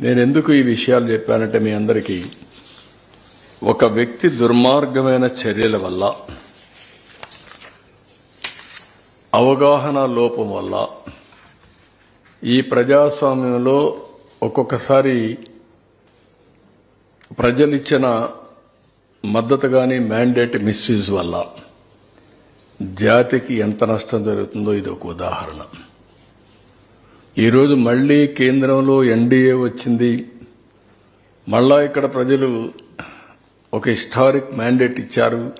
నేను ఎందుకు ఈ విషయాలు చెప్పానంటే మీ అందరికీ ఒక వ్యక్తి దుర్మార్గమైన చర్యల వల్ల అవగాహన లోపం వల్ల ఈ ప్రజాస్వామ్యంలో ఒక్కొక్కసారి ప్రజలిచ్చిన మద్దతు కానీ మ్యాండేట్ మిస్యూజ్ వల్ల జాతికి ఎంత నష్టం జరుగుతుందో ఇది ఒక ఉదాహరణ. ఈరోజు మళ్ళీ కేంద్రంలో ఎన్డీఏ వచ్చింది. మళ్ళా ఇక్కడ ప్రజలు ఒక హిస్టారిక్ మ్యాండేట్ ఇచ్చారు.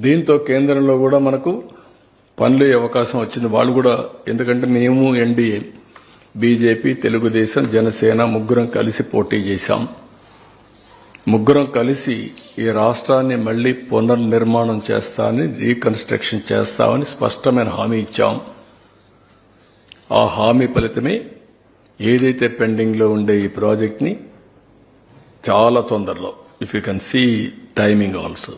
దీంతో కేంద్రంలో కూడా మనకు పనులు అవకాశం వచ్చింది. వాళ్ళు కూడా ఎందుకంటే మేము ఎన్డీఏ బీజేపీ తెలుగుదేశం జనసేన ముగ్గురం కలిసి పోటీ చేశాం. ముగ్గురం కలిసి ఈ రాష్ట్రాన్ని మళ్ళీ పునర్నిర్మాణం చేస్తామని రీకన్స్ట్రక్షన్ చేస్తామని స్పష్టమైన హామీ ఇచ్చాం. ఆ హామీ ఫలితమే ఏదైతే పెండింగ్లో ఉండే ఈ ప్రాజెక్ట్ని చాలా తొందరలో if you can see timing also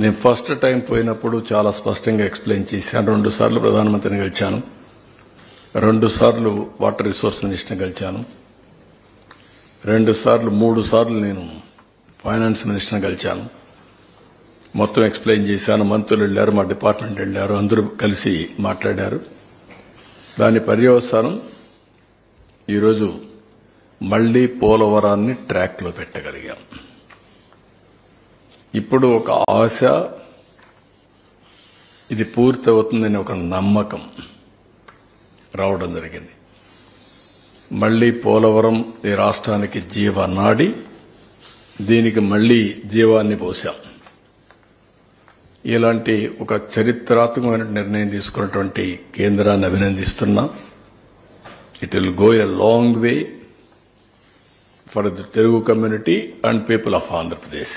నేను ఫస్ట్ టైం పోయినప్పుడు చాలా స్పష్టంగా ఎక్స్ప్లెయిన్ చేశాను. రెండు సార్లు ప్రధానమంత్రిని గెలిచాను. రెండు సార్లు వాటర్ రిసోర్స్ మినిస్టర్ని గెలిచాను. రెండు సార్లు మూడు సార్లు నేను ఫైనాన్స్ మినిస్టర్ని కలిశాను మొత్తం ఎక్స్ప్లెయిన్ చేశాను. మంత్రులు వెళ్ళారు మా డిపార్ట్మెంట్ వెళ్ళారు అందరూ కలిసి మాట్లాడారు. దాని పర్యవసానం ఈరోజు మళ్ళీ పోలవరాన్ని ట్రాక్లో పెట్టగలిగాం. ఇప్పుడు ఒక ఆశ ఇది పూర్తి అవుతుందని ఒక నమ్మకం రావడం జరిగింది. మళ్ళీ పోలవరం ఈ రాష్ట్రానికి జీవనాడి దీనికి మళ్ళీ జీవాన్ని పోశాం. ఇలాంటి ఒక చరిత్రాత్మకమైన నిర్ణయం తీసుకున్నటువంటి కేంద్రాన్ని అభినందిస్తున్నా. It will go a long way for the Telugu community and people of Andhra Pradesh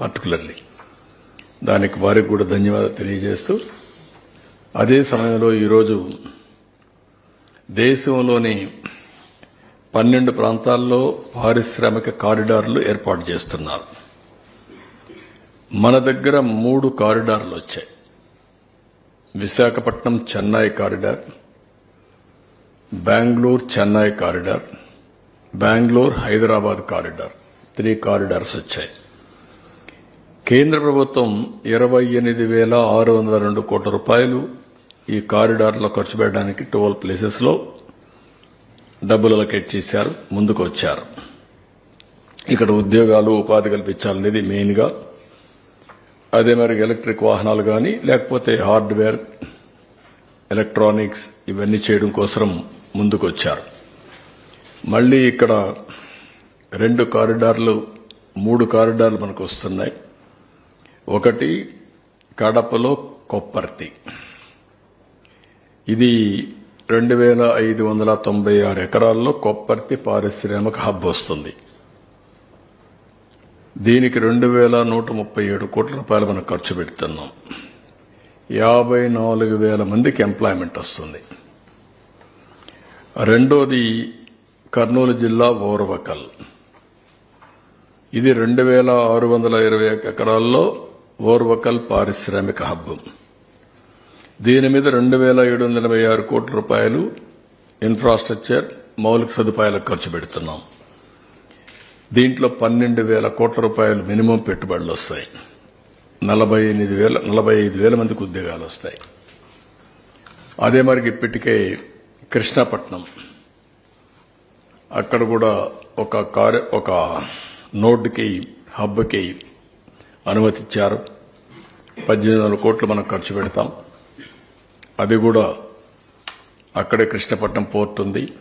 particularly దానికి వారికి కూడా ధన్యవాదాలు తెలియజేస్తూ అదే సమయంలో ఈరోజు దేశంలోని పన్నెండు ప్రాంతాల్లో పారిశ్రామిక కారిడార్లు ఏర్పాటు చేస్తున్నారు. మన దగ్గర మూడు కారిడార్లు వచ్చాయి. Visakhapatnam Chennai corridor Bengaluru Chennai corridor Bengaluru Hyderabad corridor. Three corridors వచ్చాయి. కేంద్ర ప్రభుత్వం ఇరవై ఎనిమిది వేల ఆరు వందల రెండు కోట్ల రూపాయలు ఈ కారిడార్లో ఖర్చు పెట్టడానికి ట్వెల్వ్ ప్లేసెస్లో డబ్బులు అలకేట్ చేశారు ముందుకు వచ్చారు. ఇక్కడ ఉద్యోగాలు ఉపాధి కల్పించాలనేది మెయిన్గా అదే మరి ఎలక్ట్రిక్ వాహనాలు కానీ లేకపోతే హార్డ్వేర్ ఎలక్ట్రానిక్స్ ఇవన్నీ చేయడం కోసం ముందుకొచ్చారు. మళ్ళీ ఇక్కడ రెండు కారిడార్లు మూడు కారిడార్లు మనకు వస్తున్నాయి. ఒకటి కడపలో కొప్పర్తి. ఇది రెండు వేల ఐదు వందల తొంభై ఆరు ఎకరాల్లో కొప్పర్తి పారిశ్రామిక హబ్ వస్తుంది. దీనికి రెండు వేల నూట ముప్పై ఏడు కోట్ల రూపాయలు మనం ఖర్చు పెడుతున్నాం. యాభై నాలుగు వేల మందికి ఎంప్లాయ్మెంట్ వస్తుంది. రెండోది కర్నూలు జిల్లా ఓర్వకల్. ఇది రెండు వేల ఆరు వందల ఇరవై ఎకరాల్లో ఓర్వకల్ పారిశ్రామిక హబ్ దీని మీద రెండు వేల ఏడు వందల ఎనభై ఆరు కోట్ల రూపాయలు ఇన్ఫ్రాస్ట్రక్చర్ మౌలిక సదుపాయాలకు ఖర్చు పెడుతున్నాం. దీంట్లో పన్నెండు వేల కోట్ల రూపాయలు మినిమం పెట్టుబడులు వస్తాయి. నలభై ఎనిమిది వేల నలభై ఐదు వేల మందికి ఉద్యోగాలు వస్తాయి. అదే మరికి ఇప్పటికే కృష్ణపట్నం. అక్కడ కూడా ఒక కార్య ఒక నోడ్కి హబ్కి అనుమతిచ్చారు. పద్దెనిమిది వందల కోట్లు మనం ఖర్చు పెడతాం. అది కూడా అక్కడే కృష్ణపట్నం పోర్ట్ ఉంది.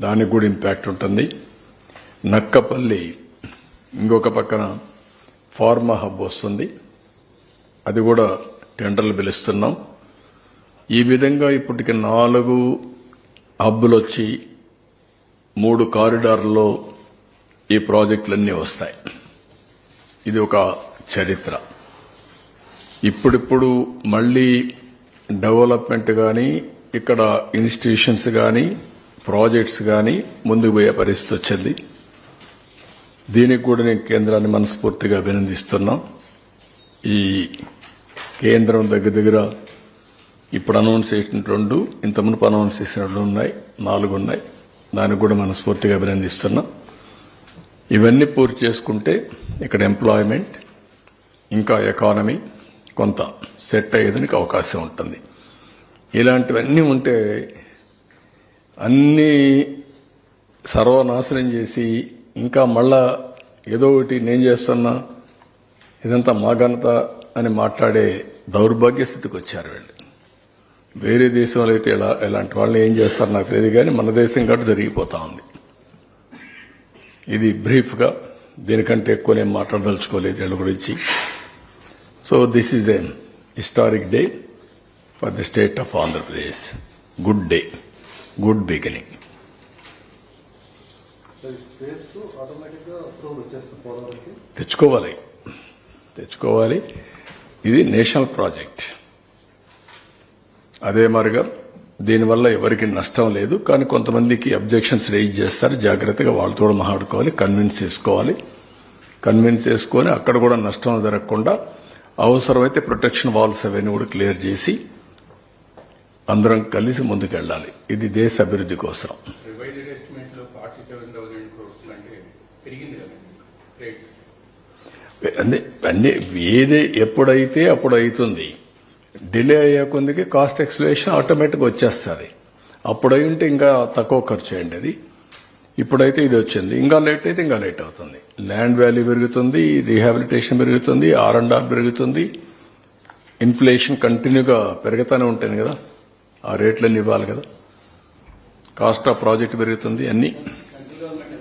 దానికి కూడా ఇంపాక్ట్ ఉంటుంది. నక్కపల్లి ఇంకొక పక్కన ఫార్మా హబ్ వస్తుంది. అది కూడా టెండర్లు పిలుస్తున్నాం. ఈ విధంగా ఇప్పటికి నాలుగు హబ్బులు వచ్చి మూడు కారిడార్లలో ఈ ప్రాజెక్టులన్నీ వస్తాయి. ఇది ఒక చరిత్ర. ఇప్పుడిప్పుడు మళ్ళీ డెవలప్మెంట్ కానీ ఇక్కడ ఇన్స్టిట్యూషన్స్ కానీ ప్రాజెక్ట్స్ కానీ ముందుకు పోయే పరిస్థితి వచ్చింది. దీనికి కూడా నేను కేంద్రాన్ని మనస్ఫూర్తిగా అభినందిస్తున్నాం. ఈ కేంద్రం దగ్గర దగ్గర ఇప్పుడు అనౌన్స్ చేసిన రెండు ఇంత మునుపు అనౌన్స్ చేసిన రెండు ఉన్నాయి నాలుగు ఉన్నాయి. దానికి కూడా మనస్ఫూర్తిగా అభినందిస్తున్నాం. ఇవన్నీ పూర్తి చేసుకుంటే ఇక్కడ ఎంప్లాయ్మెంట్ ఇంకా ఎకానమీ కొంత సెట్ అయ్యేదానికి అవకాశం ఉంటుంది. ఇలాంటివన్నీ ఉంటే అన్నీ సర్వనాశనం చేసి ఇంకా మళ్ళా ఏదో ఒకటి నేను చేస్తున్నా ఇదంతా మా ఘనత అని మాట్లాడే దౌర్భాగ్య స్థితికి వచ్చారు వీళ్ళు. వేరే దేశంలో అయితే ఇలా ఇలాంటి వాళ్ళు ఏం చేస్తారు నాకు తెలియదు కానీ మన దేశం కాబట్టి జరిగిపోతా ఉంది. ఇది బ్రీఫ్గా దీనికంటే ఎక్కువ నేను మాట్లాడదలుచుకోలేదు వీళ్ళ గురించి. So this is a historic day for the state of Andhra Pradesh. Good day. Good beginning phase two ఆటోమేటిక్గా అప్రూవల్ వచ్చేస్తుంది పోవడానికి తెచ్చుకోవాలి. తెచ్చుకోవాలి. ఇది నేషనల్ ప్రాజెక్ట్. అదే మరిగా దీనివల్ల ఎవరికి నష్టం లేదు కానీ కొంతమందికి అబ్జెక్షన్స్ రేజ్ చేస్తారు. జాగ్రత్తగా వాళ్ళతో మాట్లాడుకోవాలి కన్విన్స్ చేసుకోవాలి. కన్విన్స్ చేసుకొని అక్కడ కూడా నష్టం జరగకుండా అవసరమైతే ప్రొటెక్షన్ వాల్స్ అవన్నీ కూడా క్లియర్ చేసి అందరం కలిసి ముందుకెళ్ళాలి. ఇది దేశ అభివృద్ధి కోసం. రేట్స్ అన్ని అన్ని ఏది ఎప్పుడైతే అప్పుడు అవుతుంది డిలే అయ్యే కొందికి కాస్ట్ ఎక్స్లేషన్ ఆటోమేటిక్గా వచ్చేస్తుంది. అప్పుడు ఉంటే ఇంకా తక్కువ ఖర్చు అయ్యండి అది. ఇప్పుడైతే ఇది వచ్చింది. ఇంకా లేట్ అయితే ఇంకా లేట్ అవుతుంది. ల్యాండ్ వాల్యూ పెరుగుతుంది రీహాబిలిటేషన్ పెరుగుతుంది ఆర్ అండ్ ఆర్ పెరుగుతుంది. ఇన్ఫ్లేషన్ కంటిన్యూగా పెరుగుతూనే ఉంటాను కదా ఆ రేట్లన్నీ ఇవ్వాలి కదా. కాస్ట్ ఆఫ్ ప్రాజెక్ట్ పెరుగుతుంది అన్నీ.